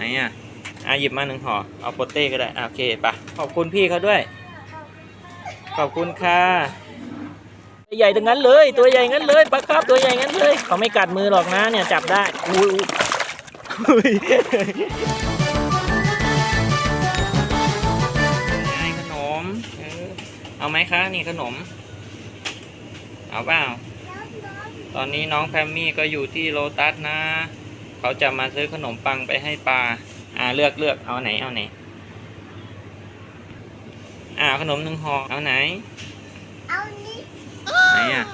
ไหนอะอะหยิบมาหนึ่งห่อเอาโปเต้ก็ได้โอเคปะขอบคุณพี่เขาด้วย ขอบคุณค่ะตัวใหญ่ทั้งนั้นเลย ตัวใหญ่งั้นเลยปลาครับตัวใหญ่งั้นเลย เขาไม่กัดมือหรอกนะเนี่ยจับได้อุ้ยอุ้ยขนมเออเอาไหมคะ นี่ขนม เอาเปล่า ตอนนี้น้องแพมมี่ก็อยู่ที่โลตัสนะ เขาจะมาซื้อขนมปังไปให้ปลา อ่าเลือกเลือกเอาไหนเอาไหน อ่าขนมหนึ่งห่อเอาไหน เอานี้ไหนอะ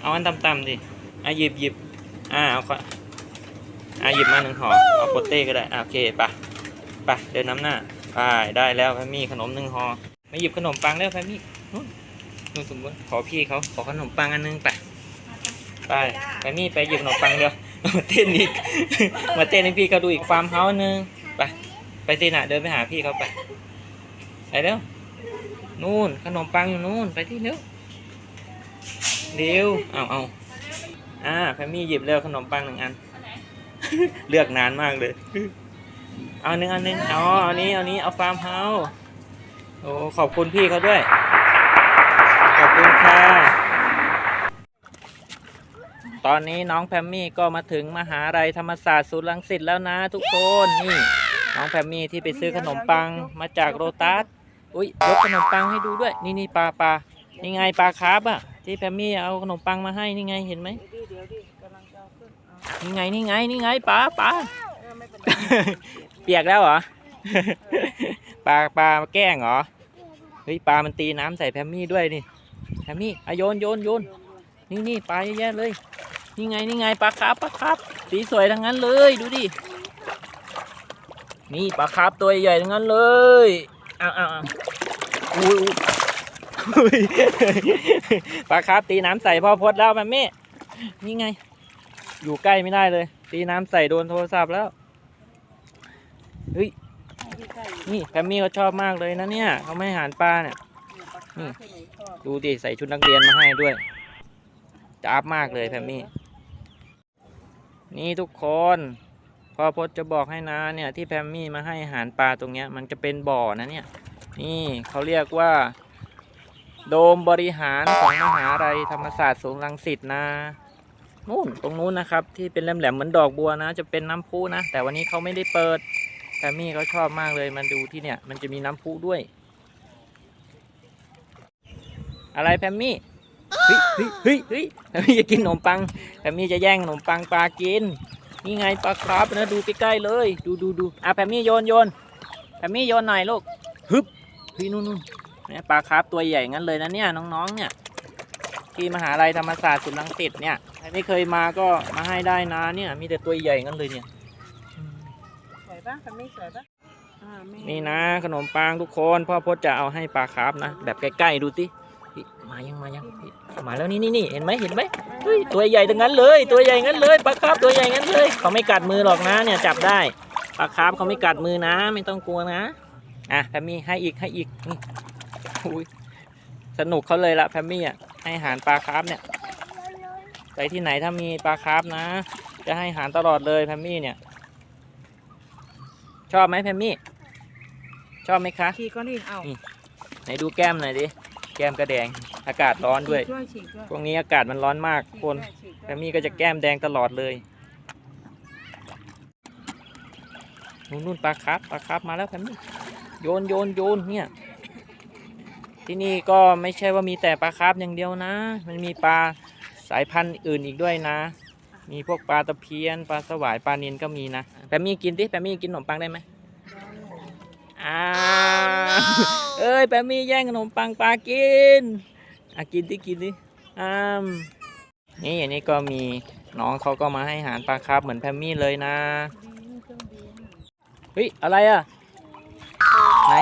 เอาอันต่ำๆดิอะหยิบหยิบอ่าเอาก่อนอ่าหยิบมาหนึ่งห่อเอาโปเต้ก็ได้อ่าโอเคไปะปะเดินน้ำหน้าไปได้แล้วแพมมี่ขนมหนึ่งห่อมาหยิบขนมปังแล้วแพมมี่นู่นนู่นสมมติขอพี่เขาขอขนมปังอันนึงไปไปไปมี่ไปหยิบขนมปังเดียว มาเต้นอีก มาเต้นให้พี่เขาดูอีกฟาร์มเฮาส์นึงไปไปสินะเดินไปหาพี่เขาไปไปเร็วนู่นขนมปังอยู่นู่นไปที่เร็วเร็วเอาเอาอ่าแพมมี่หยิบเร็วขนมปังหนึ่งอัน เลือกนานมากเลย เอาหนึ่งอันหนึ่งอ๋อเอานี้เอานี้เอาฟาร์มเฮาส์โอ้ขอบคุณพี่เขาด้วย ขอบคุณค่ะ ตอนนี้น้องแพมมี่ก็มาถึงมหาลัยธรรมศาสตร์ศูนย์รังสิตแล้วนะทุกคนนี่น้องแพมมี่ที่ไปซื้อขนมปังมาจากโรตัสอุ้ยยกขนมปังให้ดูด้วย นี่นี่ปลาปลานี่ไงปลาคาร์ฟอะที่แพมมี่เอาขนมปังมาให้นี่ไงเห็นไหมเดี๋ยวเดี๋ยวดิกำลังจะเอาขึ้นเอานี่ไงนี่ไงนี่ไงปลาปลาเออไม่เป็นไรเปียกแล้วเหรอปลาปลาแกล้งเหรอเฮ้ยปลามันตีน้ำใส่แพมมี่ด้วยนี่แพมมี่อะโยนโยนโยนนี่นี่ปลาเยอะแยะเลย นี่ไงนี่ไงปลาคาร์ฟปลาคาร์ฟสีสวยทั้งนั้นเลยดูดิ นี่ปลาคาร์ฟตัวใหญ่ทั้งนั้นเลยอ้าวอ้าวอ้าวอุ้ยอุ้ยปลาคาร์ฟตีน้ำใส่พ่อพดแล้วแม่เม่นี่ไง อยู่ใกล้ไม่ได้เลย ตีน้ำใส่โดนโทรศัพท์แล้วเฮ้ยนี่แพมมี่เขาชอบมากเลยนะเนี่ยเขาไม่หาหารปลาเนี่ยนี่ดูดิใส่ชุดนักเรียนมาให้ด้วยจ้าบมากเลยแพมมี่ นี่ทุกคนพ่อพจน์จะบอกให้นะเนี่ยที่แพมมี่มาให้อาหารปลาตรงเนี้ยมันจะเป็นบ่อนะเนี่ยนี่เขาเรียกว่า โดมบริหารของมหาลัยธรรมศาสตร์ศูนย์รังสิตนะนู่นตรงนู้นนะครับ ที่เป็นแหลมๆเหมือนดอกบัวนะ จะเป็นน้ำพุนะ แต่วันนี้เขาไม่ได้เปิดแพมมี่เขาชอบมากเลยมันดูที่เนี่ย มันจะมีน้ำพุด้วย อะไรแพมมี่ เฮ้ยเฮ้ยเฮ้ยเฮ้ยแพมมี่จะกินขนมปังแพมมี่จะแย่งขนมปังปลากิน นี่ไงปลาคราฟนะดูใกล้ๆเลย ดูดูดูอะแพมมี่โยนโยนแพมมี่โยนหน่อยลูกฮึบพี่นู่นนู่นเนี่ยปลาคราฟตัวใหญ่งั้นเลยนะเนี่ยน้องๆเนี่ยที่มหาลัยธรรมศาสตร์สุรังสิตเนี่ยใครไม่เคยมาก็มาให้ได้นะเนี่ย มีแต่ตัวใหญ่งั้นเลยเนี่ยสวยปะมันไม่สวยปะนี่นะขนมปังทุกคนพ่อพจน์จะเอาให้ปลาคราฟนะ แบบใกล้ๆดูสิ เฮ้ยมายังมายังเฮ้ยมาแล้วนี่นี่นี่เห็นไหมเห็นไหมเฮ้ยตัวใหญ่ทั้งนั้นเลย ตัวใหญ่งั้นเลยปลาคาร์ฟตัวใหญ่งั้นเลย เขาไม่กัดมือหรอกนะเนี่ยจับได้ปลาคาร์ฟเขาไม่กัดมือนะ ไม่ต้องกลัวนะอะแพมมี่ให้อีกให้อีกนี่อุ้ยสนุกเขาเลยละแพมมี่อะให้อาหารปลาคาร์ฟเนี่ยไปที่ไหนถ้ามีปลาคาร์ฟนะ จะให้อาหารตลอดเลยแพมมี่เนี่ยชอบไหมแพมมี่ ชอบไหมคะฉีกก็นี่เอา ไหนดูแก้มหน่อยดิ แก้มกระแดง อากาศร้อนด้วยฉีกด้วยฉีกด้วยช่วงนี้อากาศมันร้อนมากฉีกคนด้วยฉีกแพด้วยมมี่ก็จะแก้มแดงตลอดเลย นู่นนู่นปลาครับปลาครับมาแล้วแพมมี่โยนโยนโยนเนี่ย ที่นี่ก็ไม่ใช่ว่ามีแต่ปลาคาร์ฟอย่างเดียวนะ มันมีปลาสายพันธุ์อื่นอีกด้วยนะ มีพวกปลาตะเพียน ปลาสวาย ปลานิลก็มีนะแปมมี่กินดิแปมมี่กินขนมปังได้ไหมอ้าว เอ้ยแปมมี่แย่งขนมปังปลากินอะกินดิกินดิอ้ามนี่อันนี้ก็มีน้องเขาก็มาให้อาหารปลาคาร์ฟเหมือนแพมมี่เลยนะเครื่องบินเฮ้ยอะไรอะไหน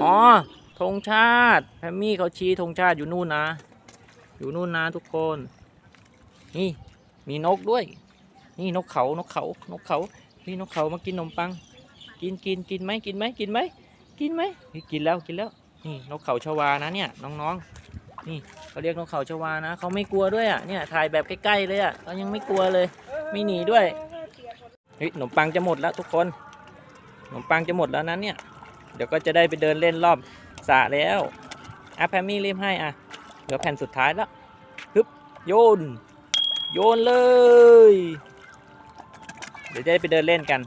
อ๋อธงชาติแพมมี่เขาชี้ธงชาติอยู่นู่นนะ อยู่นู่นนะทุกคน นี่มีนกด้วย นี่นกเขานกเขานกเขานี่นกเขามากินขนมปัง กินกินกินไหมกินไหมกินไหม กินไหมเฮ้ยกินแล้วกินแล้ว นี่นกเขาชวานะเนี่ยน้องๆ นี่เขาเรียกนกเขาชวานะเขาไม่กลัวด้วยอะเนี่ยถ่ายแบบใกล้ๆเลยอะเขายังไม่กลัวเลย ไม่หนีด้วยเฮ้ยขนมปังจะหมดแล้วทุกคนขนมปังจะหมดแล้วนั้นเนี่ย เดี๋ยวก็จะได้ไปเดินเล่นรอบสระแล้วอะแพมมี่รีบให้อะเหลือแผ่นสุดท้ายแล้วฮึบโยน โยนเลย เดี๋ยวจะได้ไปเดินเล่นกัน